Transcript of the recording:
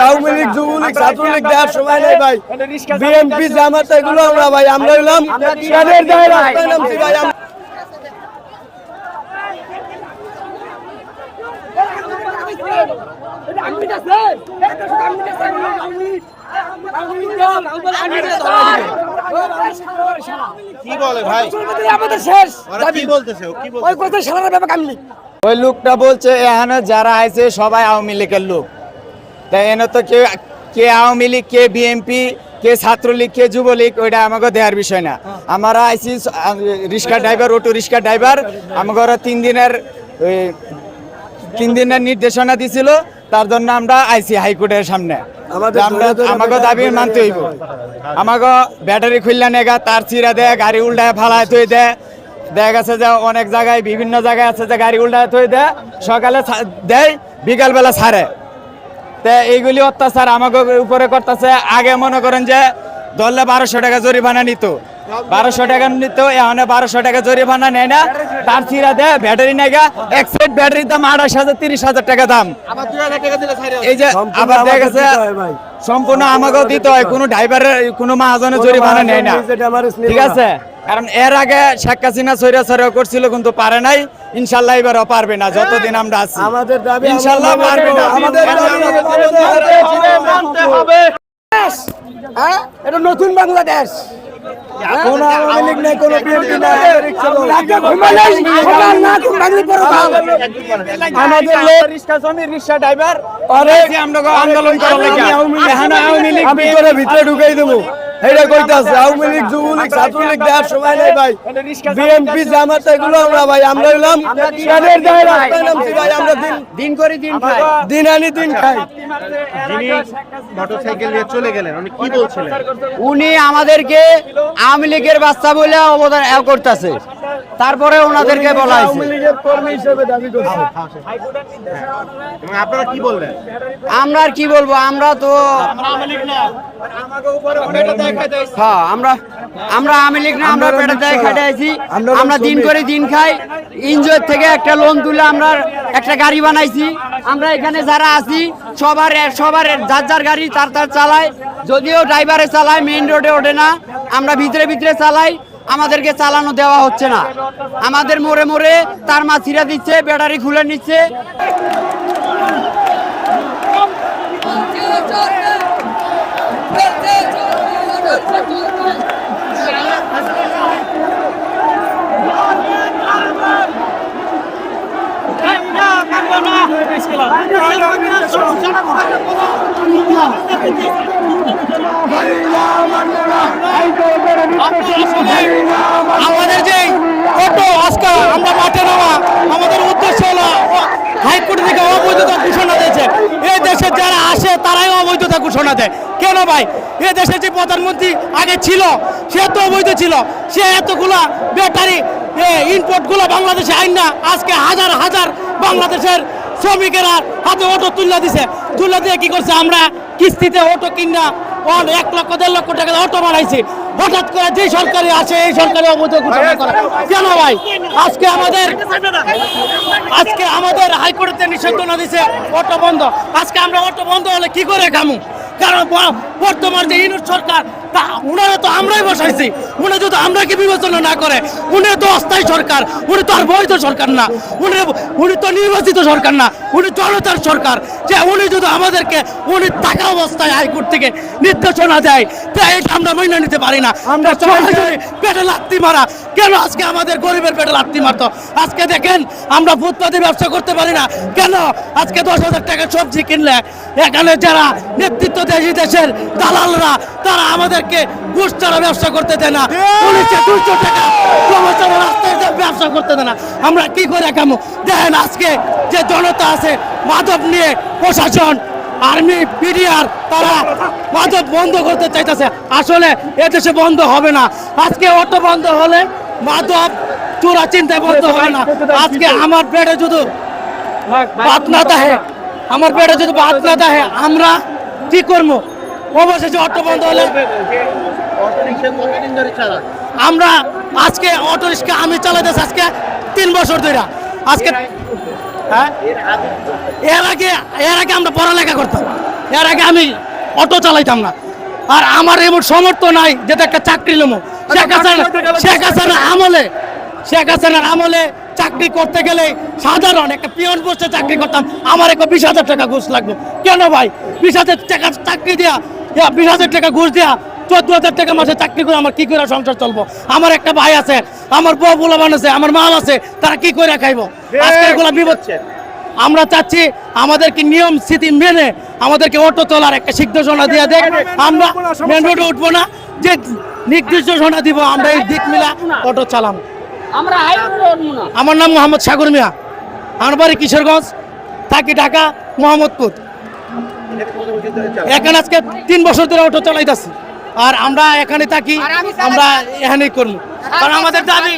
আওয়ামী লীগ যুবলীগ ছাত্রলীগ দেওয়ার সময় নেই ভাই। বিএনপি জামাত এগুলো আমরা ভাই আমরা হইলাম শেরের গায়ে রাস্তায় নামছি ভাই কি বলে ভাই? আমাদের শেষ কি বলতেছে? ও কি বলতেছে? ওই কথা সালার ব্যাপার কামলি ওই লোকটা বলছে এখানে যারা আছে সবাই আওয়ামী লীগের লোক। তাই এনে তো কে কে আওয়ামী লীগ কে বিএনপি কে ছাত্রলীগ কে যুবলীগ ওইটা আমাকে দেওয়ার বিষয় না। আমরা আইসি rickshaw driver auto rickshaw driver আমাকে তিন দিনের তিন দিনের নির্দেশনা দিছিল। তার জন্য আমরা আইসি হাইকোর্টের সামনে। আমাকে দাবি মানতে হইব। আমাকে ব্যাটারি খুললে নেগা তার চিরা দেয় গাড়ি উল্টায় ফালায় থই দেয়। দেখা গেছে যে অনেক জায়গায় বিভিন্ন জায়গায় আছে যে গাড়ি উল্টায় থই দেয়। সকালে দেয় বিকালবেলা ছাড়ে তে এইগুলি অত্যাচার আমাকে উপরে করতেছে। আগে মনে করেন যে ধরলে বারোশো টাকা জরিমানা নিত। বারোশো টাকা নিত এখন বারোশো টাকা জরিমানা নেয় না। তার চিরা দেয় ব্যাটারি নেগা এক সেট ব্যাটারির দাম আঠাশ হাজার তিরিশ হাজার টাকা দাম। আবার 2000 টাকা দিলে ছাইরে এই যে আবার দেখা গেছে হয়। সম্পূর্ণ আমাকেও দিতে হয়। কোনো ড্রাইভারের কোনো মহাজনের জরিমানা নেয় না। ঠিক আছে? কারণ এর আগে শেখ হাসিনা সৈরা সৈরা করছিল কিন্তু পারে নাই। ইনশাল্লাহ এবারও পারবে না যতদিন আমরা আছি। আমাদের দাবি ইনশাল্লাহ পারবে না। হবে। আমাদের দাবি মানতে হবে হ্যাঁ? এটা নতুন বাংলাদেশ। কোনো আওয়ামী লীগ নাই কোনো বিএনপি নাই আমাদের লোক রিক্সা জমি রিক্সা ড্রাইভার আরে আমরা আন্দোলন করার লাগে এখানে আওয়ামী লীগ আমি করে ভিতরে ঢুকাই দেবো। এইটা কইতাছে আওয়ামী লীগ যুবলীগ ছাত্রলীগ দেওয়ার সময় নেই ভাই। বিএনপি জামাত এগুলো আমরা ভাই আমরা হইলাম শেরের গায়ে রাস্তায় নামছি ভাই আমরা দিন দিন করে দিন খাই। দিন আনি দিন খাই। যিনি মোটরসাইকেল নিয়ে চলে গেলেন উনি কি বলছিলেন? উনি আমাদেরকে আওয়ামী লীগের বাচ্চা বলে অবদান করতেছে। তারপরে ওনাদেরকে বলা হয়েছে। দাবি করছে। এবং আপনারা কি বললেন আমরা আর কি বলব? আমরা তো হ্যাঁ আমরা আমরা আওয়ামী লীগ না আমরা আমরা পেটে দেয় খাটে আছি আমরা দিন করে দিন খাই। এনজয় থেকে একটা লোন তুলে আমরা একটা গাড়ি বানাইছি। আমরা এখানে যারা আছি সবার সবার যার যার গাড়ি তার তার চালায়। যদিও ড্রাইভারে চালায় মেইন রোডে ওঠে না। আমরা ভিতরে ভিতরে চালাই। আমাদেরকে চালানো দেওয়া হচ্ছে না। আমাদের মোড়ে মোড়ে তার মা ছিঁড়ে দিচ্ছে, ব্যাটারি খুলে নিচ্ছে আমাদের যে অটো আজকে আমরা মাঠে নামা আমাদের উদ্দেশ্য হলো হাইকোর্ট থেকে অবৈধতা ঘোষণা দিয়েছে এই দেশে যারা আসে তারাই অবৈধতা ঘোষণা দেয়। কেন ভাই? এই দেশে যে প্রধানমন্ত্রী আগে ছিল সে তো অবৈধ ছিল। সে এতগুলা ব্যাটারি ইনপোর্টগুলো বাংলাদেশে আইন না আজকে হাজার হাজার বাংলাদেশের শ্রমিকেরা হাতে অটো তুলে দিছে। তুলে দিয়ে কি করছে? আমরা কিস্তিতে অটো কিনা এক লক্ষ দেড় লক্ষ টাকা অটো বানাইছি। হঠাৎ করে যে সরকারি আসে এই সরকারি অবৈধ ঘোষণা করে। কেন ভাই? আজকে আমাদের আজকে আমাদের হাইকোর্টেতে নিষেধনা দিছে অটো বন্ধ। আজকে আমরা অটো বন্ধ হলে কি করে খামু? কারণ বর্তমান যে ইনুর সরকার তা উনারা তো আমরাই বসাইছি। উনি যদি আমরাকে বিবেচনা না করে উনি তো অস্থায়ী সরকার উনি তো আর বৈধ সরকার না। উনি উনি তো নির্বাচিত সরকার না উনি জনতার সরকার। যে উনি যদি আমাদেরকে উনি টাকা অবস্থায় হাইকোর্ট থেকে নির্দেশনা দেয় তাই এটা আমরা মেনে নিতে পারি না। আমরা পেটে লাত্তি মারা কেন আজকে আমাদের গরিবের পেটে লাত্তি মারতো? আজকে দেখেন আমরা ফুটপাতে ব্যবসা করতে পারি না। কেন? আজকে দশ হাজার টাকা সবজি কিনলে এখানে যারা নেতৃত্ব দেয় দেশের দালালরা তারা আমাদেরকে ঘুষ ছাড়া ব্যবসা করতে দেয় না। পুলিশে দুইশো টাকা প্রমোশনের রাস্তায় যে ব্যবসা করতে দেয় না। আমরা কি করে কামো দেখেন আজকে যে জনতা আছে মাদক নিয়ে প্রশাসন আর্মি পিডিআর তারা মাদক বন্ধ করতে চাইতেছে। আসলে এদেশে বন্ধ হবে না। আজকে অটো বন্ধ হলে মাদক চোরা চিন্তায় বন্ধ হবে না। আজকে আমার পেটে যদি ভাত না দেয় আমার পেটে যদি ভাত না দেয় আমরা কি করব অবশেষে অটো বন্ধ হলে। আমরা আজকে অটো রিক্সা আমি চালাইতেছি আজকে তিন বছর ধরে আজকে হ্যাঁ? এর আগে এর আগে আমরা পড়ালেখা করতাম। এর আগে আমি অটো চালাইতাম না। আর আমার এমন সমর্থ নাই যেটা একটা চাকরি নেব। শেখ হাসিনা শেখ হাসিনার আমলে শেখ হাসিনার আমলে চাকরি করতে গেলে সাধারণ একটা পিয়ন পোস্টে চাকরি করতাম। আমার একটা বিশ হাজার টাকা ঘুষ লাগবে। কেন ভাই? বিশ হাজার টাকা চাকরি দেয়া ইয়া, বিশ হাজার টাকা ঘুষ দেয়া চোদ্দ হাজার টাকা মাসে চাকরি করে আমার কি করে সংসার চলবো? আমার একটা ভাই আছে আমার বউ পোলাবান আছে আমার মাল আছে তারা কি করে খাইবো? আজকে এগুলা বিপদ আমরা চাচ্ছি আমাদেরকে নিয়ম স্থিতি মেনে আমাদেরকে অটো তোলার একটা সিদ্ধসনা দিয়ে দেখ। আমরা মেন রোডে উঠবো না যে নির্দিষ্টসনা দিব আমরা এই দিক মিলা অটো চালাম আমার নাম মোহাম্মদ সাগর মিয়া। আমার বাড়ি কিশোরগঞ্জ থাকি ঢাকা মোহাম্মদপুর। এখানে আজকে তিন বছর ধরে অটো চালাইতেছি। আর আমরা এখানে থাকি আমরা এখানেই করব। কারণ আমাদের দাবি